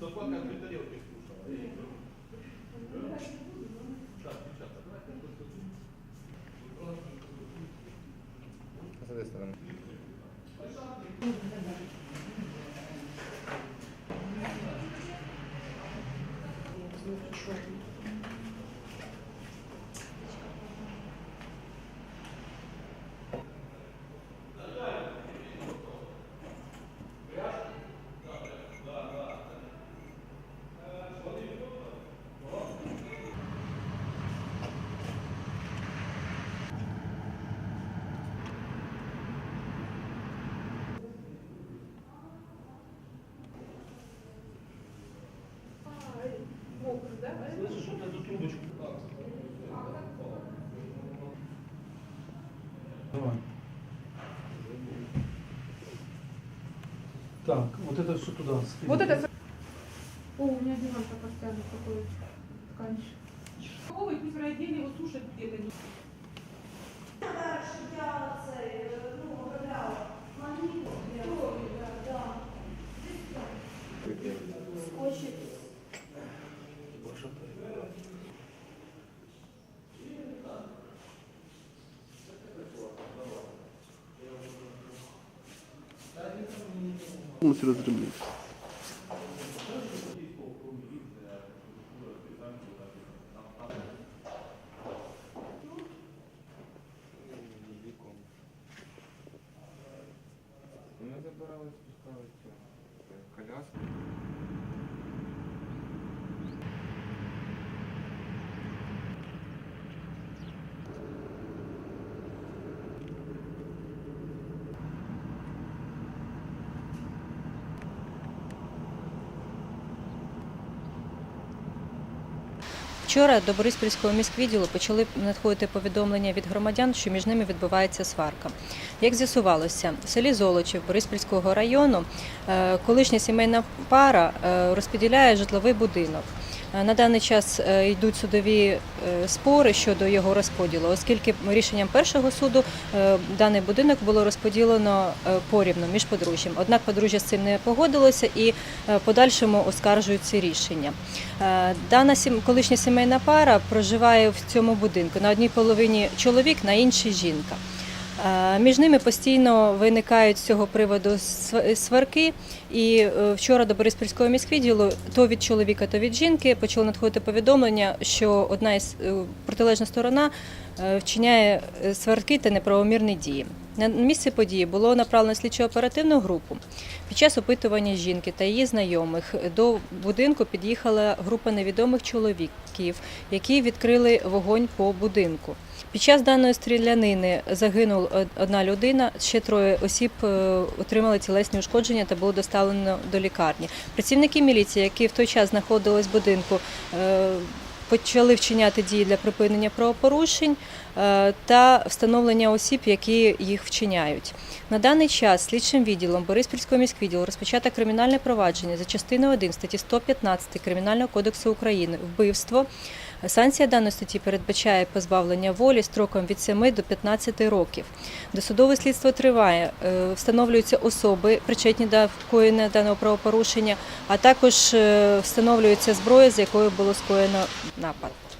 Dokładnie kryteria odbiegł. Давай. Так, вот это все туда. скинь. Вот это... О, у меня диван-то постоянно такой ткань. Ой, пусть в его сушат где-то. Повністю роздрібнити. Ми забирали спускали цю коляску. Вчора до Бориспільського міськвідділу почали надходити повідомлення від громадян, що між ними відбувається сварка. Як з'ясувалося, в селі Золочів Бориспільського району е, колишня сімейна пара е, розподіляє житловий будинок. Е, На даний час е, йдуть судові е, спори щодо його розподілу, оскільки рішенням першого суду даний будинок було розподілено порівну між подружжям. Однак подружжя з цим не погодилося і подальшому оскаржують ці рішення. Дана колишня сімейна пара проживає в цьому будинку. На одній половині чоловік, на іншій жінка. Е, Між ними постійно виникають з цього приводу сварки. І е, вчора до Бориспільського міськвідділу то від чоловіка, то від жінки почало надходити повідомлення, що одна із е, протилежна сторона вчиняє сварки та неправомірні дії. На місце події було направлено слідчо-оперативну групу. Під час опитування жінки та її знайомих до будинку під'їхала група невідомих чоловіків, які відкрили вогонь по будинку. Під час даної стрілянини загинула одна людина, ще троє осіб е, отримали тілесні ушкодження та було доставлено до лікарні. Працівники міліції, які в той час знаходились в будинку, е, почали вчиняти дії для припинення правопорушень е, та встановлення осіб, які їх вчиняють. На даний час слідчим відділом Бориспільського міськвідділу розпочато кримінальне провадження за частиною 1 статті 115 Кримінального кодексу України вбивство. Санкція даної статті передбачає позбавлення волі строком від 7 до 15 років. Досудове слідство триває, е, встановлюються особи, причетні до вкоєння даного правопорушення, а також е, встановлюється зброя, з якою було скоєно напад.